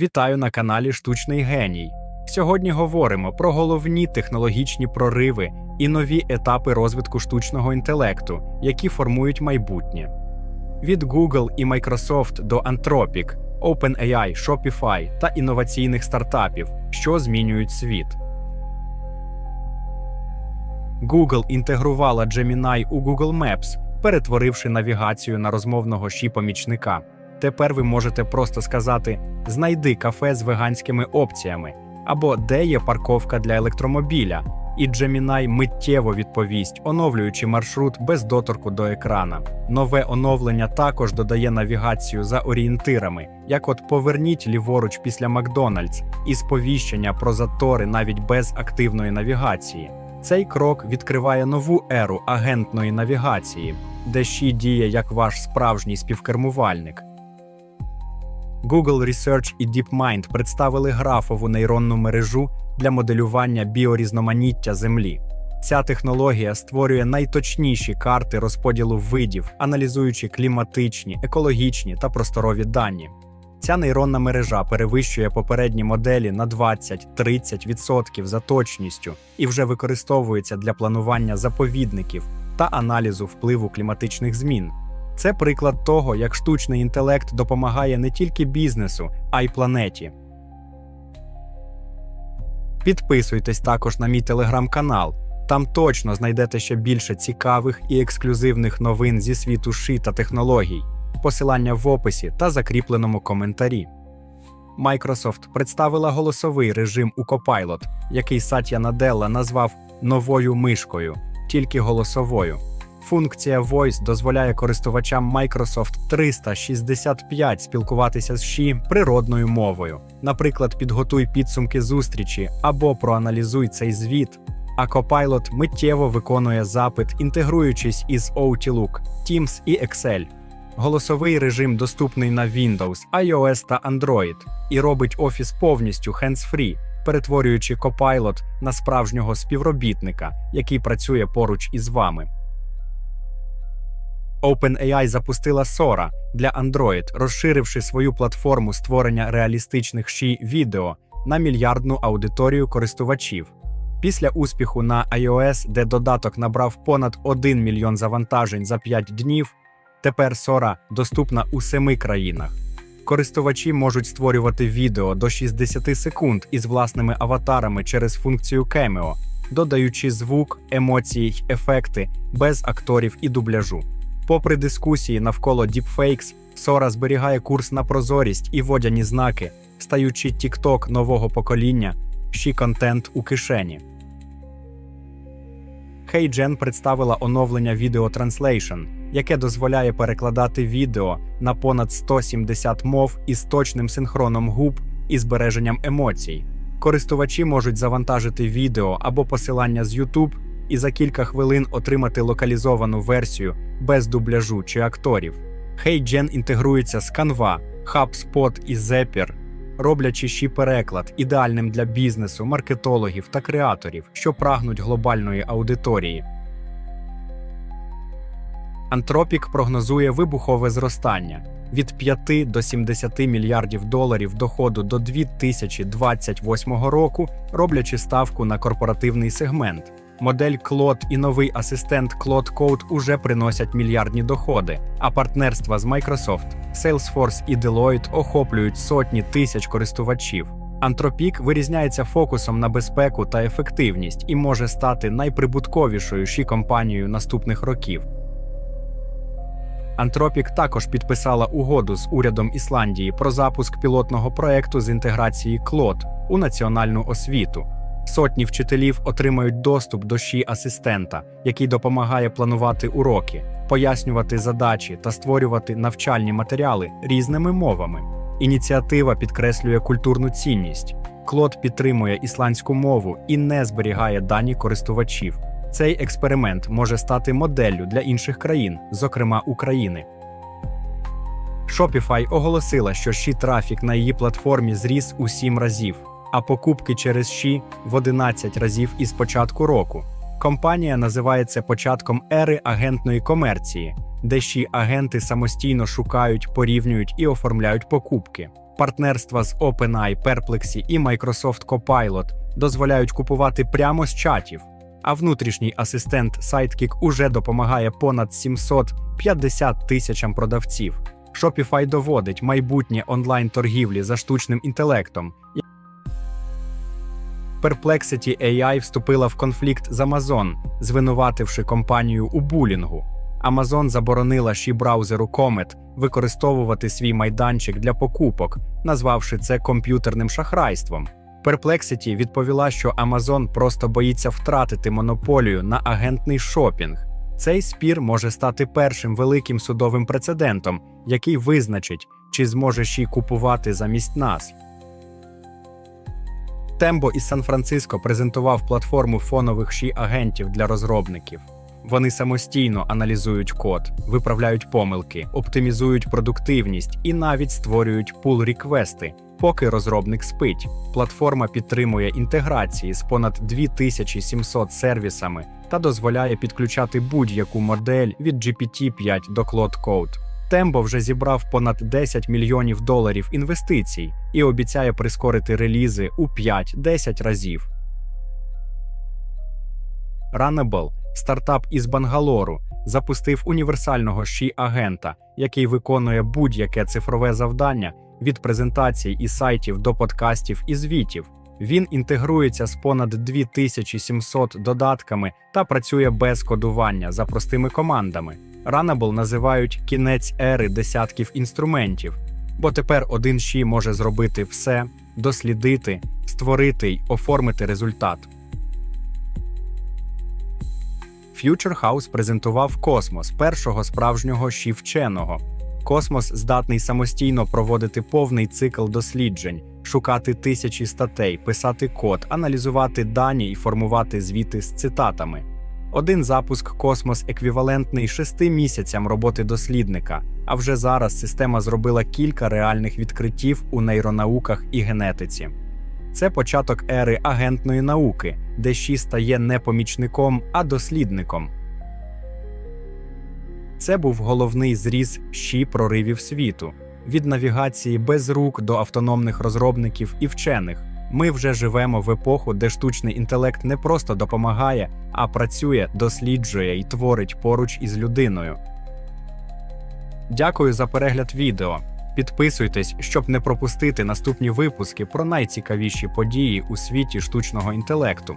Вітаю на каналі Штучний Геній. Сьогодні говоримо про головні технологічні прориви і нові етапи розвитку штучного інтелекту, які формують майбутнє. Від Google і Microsoft до Anthropic, OpenAI, Shopify та інноваційних стартапів, що змінюють світ. Google інтегрувала Gemini у Google Maps, перетворивши навігацію на розмовного ші-помічника. Тепер ви можете просто сказати: знайди кафе з веганськими опціями або де є парковка для електромобіля, і Gemini миттєво відповість, оновлюючи маршрут без доторку до екрана. Нове оновлення також додає навігацію за орієнтирами, як от поверніть ліворуч після Макдональдс, і сповіщення про затори навіть без активної навігації. Цей крок відкриває нову еру агентної навігації, де Ші діє як ваш справжній співкермувальник. Google Research і DeepMind представили графову нейронну мережу для моделювання біорізноманіття Землі. Ця технологія створює найточніші карти розподілу видів, аналізуючи кліматичні, екологічні та просторові дані. Ця нейронна мережа перевищує попередні моделі на 20-30% за точністю і вже використовується для планування заповідників та аналізу впливу кліматичних змін. Це приклад того, як штучний інтелект допомагає не тільки бізнесу, а й планеті. Підписуйтесь також на мій телеграм-канал. Там точно знайдете ще більше цікавих і ексклюзивних новин зі світу ши та технологій. Посилання в описі та закріпленому коментарі. Microsoft представила голосовий режим у Copilot, який Сатя Наделла назвав новою мишкою, тільки голосовою. Функція Voice дозволяє користувачам Microsoft 365 спілкуватися з Ші природною мовою. Наприклад, підготуй підсумки зустрічі або проаналізуй цей звіт. А Copilot миттєво виконує запит, інтегруючись із Outlook, Teams і Excel. Голосовий режим доступний на Windows, iOS та Android і робить офіс повністю hands-free, перетворюючи Copilot на справжнього співробітника, який працює поруч із вами. OpenAI запустила Sora для Android, розширивши свою платформу створення реалістичних ші відео на мільярдну аудиторію користувачів. Після успіху на iOS, де додаток набрав понад 1 мільйон завантажень за 5 днів, тепер Sora доступна у семи країнах. Користувачі можуть створювати відео до 60 секунд із власними аватарами через функцію Cameo, додаючи звук, емоції й ефекти без акторів і дубляжу. Попри дискусії навколо Deepfakes, Sora зберігає курс на прозорість і водяні знаки, стаючи TikTok нового покоління, ще контент у кишені. HeyGen представила оновлення Video Translation, яке дозволяє перекладати відео на понад 170 мов із точним синхроном губ і збереженням емоцій. Користувачі можуть завантажити відео або посилання з YouTube і за кілька хвилин отримати локалізовану версію без дубляжу чи акторів. HeyGen інтегрується з Canva, HubSpot і Zapier, роблячи ще переклад ідеальним для бізнесу, маркетологів та креаторів, що прагнуть глобальної аудиторії. Anthropic прогнозує вибухове зростання від 5 до 70 мільярдів доларів доходу до 2028 року, роблячи ставку на корпоративний сегмент. Модель Claude і новий асистент Claude Code уже приносять мільярдні доходи, а партнерства з Microsoft, Salesforce і Deloitte охоплюють сотні тисяч користувачів. Anthropic вирізняється фокусом на безпеку та ефективність і може стати найприбутковішою ші компанією наступних років. Anthropic також підписала угоду з урядом Ісландії про запуск пілотного проекту з інтеграції Claude у національну освіту. Сотні вчителів отримають доступ до ші асистента, який допомагає планувати уроки, пояснювати задачі та створювати навчальні матеріали різними мовами. Ініціатива підкреслює культурну цінність. Клод підтримує ісландську мову і не зберігає дані користувачів. Цей експеримент може стати моделлю для інших країн, зокрема України. Shopify оголосила, що ші трафік на її платформі зріс у 7 разів, а покупки через ші в 11 разів із початку року. Компанія називає це початком ери агентної комерції, де ші агенти самостійно шукають, порівнюють і оформляють покупки. Партнерства з OpenAI, Perplexity і Microsoft Copilot дозволяють купувати прямо з чатів. А внутрішній асистент Sidekick уже допомагає понад 750 тисячам продавців. Shopify доводить майбутнє онлайн-торгівлі за штучним інтелектом. Perplexity AI вступила в конфлікт з Amazon, звинувативши компанію у булінгу. Amazon заборонила ші браузеру Comet використовувати свій майданчик для покупок, назвавши це комп'ютерним шахрайством. Perplexity відповіла, що Amazon просто боїться втратити монополію на агентний шопінг. Цей спір може стати першим великим судовим прецедентом, який визначить, чи зможе Ші купувати замість нас. Тембо із Сан-Франциско презентував платформу фонових ші агентів для розробників. Вони самостійно аналізують код, виправляють помилки, оптимізують продуктивність і навіть створюють пул-реквести, поки розробник спить. Платформа підтримує інтеграції з понад 2700 сервісами та дозволяє підключати будь-яку модель від GPT-5 до Claude Code. Тембо вже зібрав понад 10 мільйонів доларів інвестицій і обіцяє прискорити релізи у 5-10 разів. Runnable, стартап із Бангалору, запустив універсального ші агента, який виконує будь-яке цифрове завдання від презентацій і сайтів до подкастів і звітів. Він інтегрується з понад 2700 додатками та працює без кодування за простими командами. Runnable називають кінець ери десятків інструментів, бо тепер один ші може зробити все, дослідити, створити й оформити результат. Future House презентував Космос, першого справжнього ші вченого. Космос здатний самостійно проводити повний цикл досліджень, шукати тисячі статей, писати код, аналізувати дані і формувати звіти з цитатами. Один запуск Космос еквівалентний шести місяцям роботи дослідника, а вже зараз система зробила кілька реальних відкриттів у нейронауках і генетиці. Це початок ери агентної науки, де ШІ стає не помічником, а дослідником. Це був головний зріз ЩІ проривів світу від навігації без рук до автономних розробників і вчених. Ми вже живемо в епоху, де штучний інтелект не просто допомагає, а працює, досліджує і творить поруч із людиною. Дякую за перегляд відео. Підписуйтесь, щоб не пропустити наступні випуски про найцікавіші події у світі штучного інтелекту.